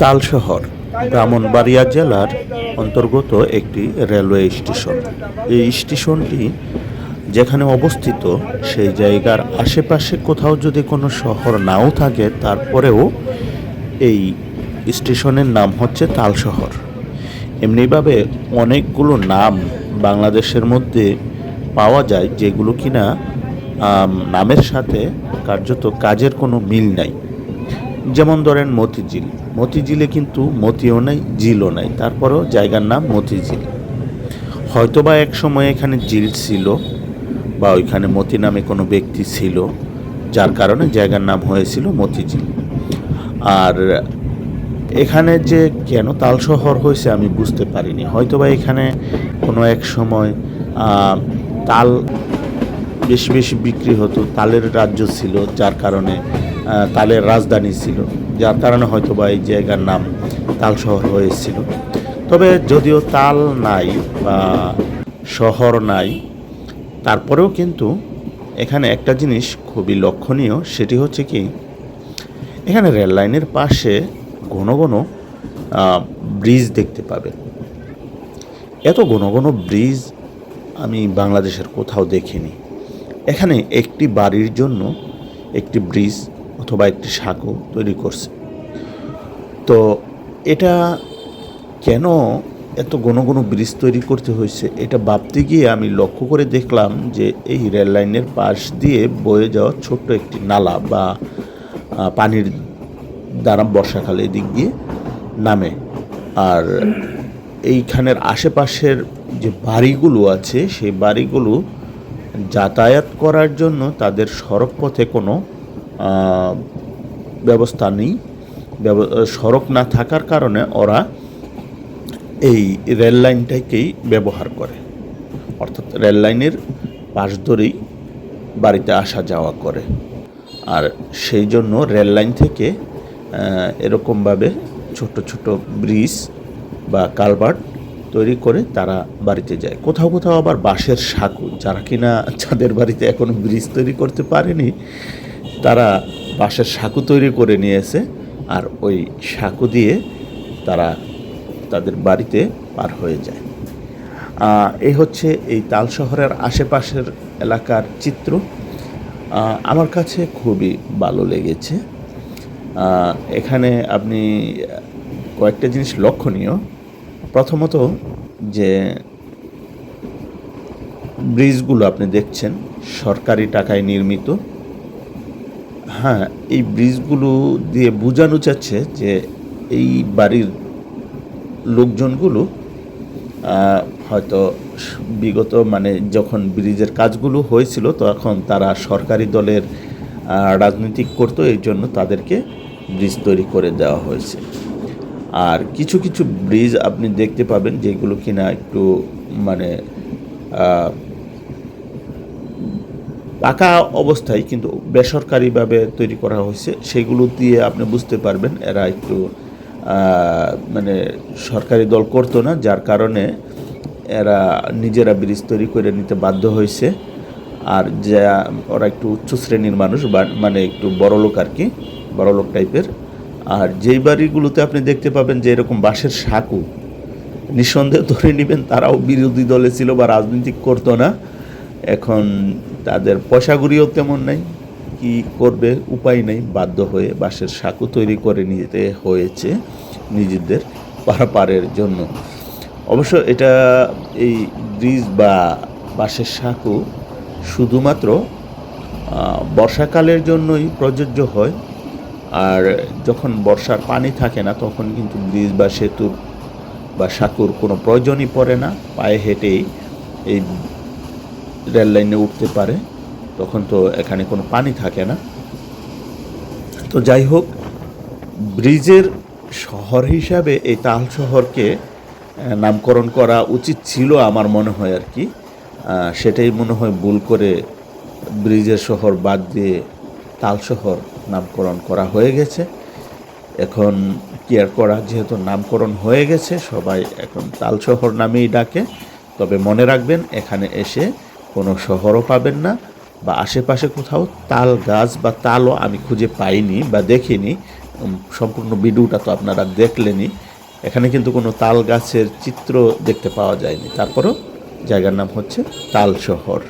তাল শহর ব্রাহ্মণবাড়িয়া জেলার অন্তর্গত একটি রেলওয়ে স্টেশন। এই স্টেশনটি যেখানে অবস্থিত, সেই জায়গার আশেপাশে কোথাও যদি কোনো শহর নাও থাকে, তারপরেও এই স্টেশনের নাম হচ্ছে তাল শহর এমনিভাবে অনেকগুলো নাম বাংলাদেশের মধ্যে পাওয়া যায়, যেগুলো কিনা নামের সাথে কার্যত কাজের কোনো মিল নাই। যেমন ধরেন মতিঝিল। মতিঝিলে কিন্তু মতিও নাই জিলও নাই। তারপরেও জায়গার নাম মতিঝিল। হয়তোবা এক সময় এখানে জিল ছিল বা ওইখানে মতি নামে কোনো ব্যক্তি ছিল, যার কারণে জায়গার নাম হয়েছিল মতিঝিল। আর এখানে যে কেন তাল শহর হয়েছে আমি বুঝতে পারিনি। হয়তোবা এখানে কোনো এক সময় তাল বেশি বেশি বিক্রি হতো, তালের রাজ্য ছিল, যার কারণে তালের রাজধানী ছিল, যার কারণে হয়তো বা এই জায়গার নাম তাল শহর হয়েছিল তবে যদিও তাল নাই বা শহর নাই, তারপরেও কিন্তু এখানে একটা জিনিস খুবই লক্ষণীয়, সেটি হচ্ছে কি, এখানে রেল লাইনের পাশে ঘন ঘন ব্রিজ দেখতে পাবে এত ঘন ঘন ব্রিজ আমি বাংলাদেশের কোথাও দেখিনি। এখানে একটি বাড়ির জন্য একটি ব্রিজ অথবা একটি সাঁকো তৈরি করছে। তো এটা কেন এত ঘন ঘন ব্রিজ তৈরি করতে হয়েছে, এটা ভাবতে গিয়ে আমি লক্ষ্য করে দেখলাম যে এই রেল লাইনের পাশ দিয়ে বয়ে যাওয়া ছোট্ট একটি নালা বা পানির দ্বারা বর্ষাকালে এদিক দিয়ে নামে। আর এইখানের আশেপাশের যে বাড়িগুলো আছে, সেই বাড়িগুলো যাতায়াত করার জন্য তাদের সড়ক পথে কোনো ব্যবস্থা নেই। সড়ক না থাকার কারণে ওরা এই রেল লাইনটাকেই ব্যবহার করে। অর্থাৎ রেল লাইনের পাশ ধরেই বাড়িতে আসা যাওয়া করে। আর সেই জন্য রেল লাইন থেকে এরকমভাবে ছোট ছোট ব্রিজ বা কালভার্ট তৈরি করে তারা বাড়িতে যায়। কোথাও কোথাও আবার বাঁশের সাঁকু, যারা কিনা যাদের বাড়িতে এখনও ব্রিজ তৈরি করতে পারেনি তারা বাঁশের সাঁকু তৈরি করে নিয়েছে আর ওই সাঁকু দিয়ে তারা তাদের বাড়িতে পার হয়ে যায়। এই হচ্ছে এই তাল শহরের আশেপাশের এলাকার চিত্র। আমার কাছে খুবই ভালো লেগেছে। এখানে আপনি কয়েকটা জিনিস লক্ষণীয়। প্রথমত যে ব্রিজগুলো আপনি দেখছেন সরকারি টাকায় নির্মিত। হ্যাঁ এই ব্রিজগুলো দিয়ে বোঝানো যাচ্ছে যে এই বাড়ির লোকজনগুলো হয়তো বিগত মানে যখন ব্রিজের কাজগুলো হয়েছিল তখন তারা সরকারি দলের আহ, রাজনীতি করতো এই জন্য তাদেরকে ব্রিজ তৈরি করে দেওয়া হয়েছে। আর কিছু কিছু ব্রিজ আপনি দেখতে পাবেন যেগুলো কিনা একটু মানে পাকা অবস্থায় কিন্তু বেসরকারিভাবে তৈরি করা হয়েছে, সেগুলো দিয়ে আপনি বুঝতে পারবেন এরা একটু মানে সরকারি দল করতো না, যার কারণে এরা নিজেরা ব্রিজ তৈরি করে নিতে বাধ্য হয়েছে। আর যা, ওরা একটু উচ্চ শ্রেণির মানুষ মানে একটু বড় লোক আর কি, বড় লোক টাইপের। আর যেই বাড়িগুলোতে আপনি দেখতে পাবেন যে এরকম বাঁশের সাঁকু, নিঃসন্দেহে ধরে নেবেন তারাও বিরোধী দলে ছিল বা রাজনীতি করতো না। এখন তাদের পয়সাগুড়িও তেমন নাই। কি করবে? উপায় নেই। বাধ্য হয়ে বাঁশের সাঁকু তৈরি করে নিতে হয়েছে নিজেদের পারাপারের জন্য। অবশ্য এটা এই ব্রিজ বা বাঁশের সাঁকু শুধুমাত্র বর্ষাকালের জন্যই প্রযোজ্য হয়। আর যখন বর্ষার পানি থাকে না, তখন কিন্তু ব্রিজ বা সেতুর বা সাঁকুর কোনো প্রয়োজনই পড়ে না। পায়ে হেঁটেই এই রেল লাইনে উঠতে পারে, তখন তো এখানে কোনো পানি থাকে না। তো যাই হোক, ব্রিজের শহর হিসাবে এই তাল শহরকে নামকরণ করা উচিত ছিল আমার মনে হয় আর কি। সেটাই মনে হয় ভুল করে ব্রিজের শহর বাদ দিয়ে তাল শহর নামকরণ করা হয়ে গেছে। এখন কি আর করা, যেহেতু নামকরণ হয়ে গেছে, সবাই এখন তাল শহর নামেই ডাকে। তবে মনে রাখবেন, এখানে এসে কোনো শহরও পাবেন না বা আশেপাশে কোথাও তাল গাছ বা তালও আমি খুঁজে পাইনি বা দেখিনি। সম্পূর্ণ ভিডিওটা তো আপনারা দেখলেনি এখানে কিন্তু কোনো তাল গাছের চিত্র দেখতে পাওয়া যায়নি। তারপরও জায়গার নাম হচ্ছে তাল শহর।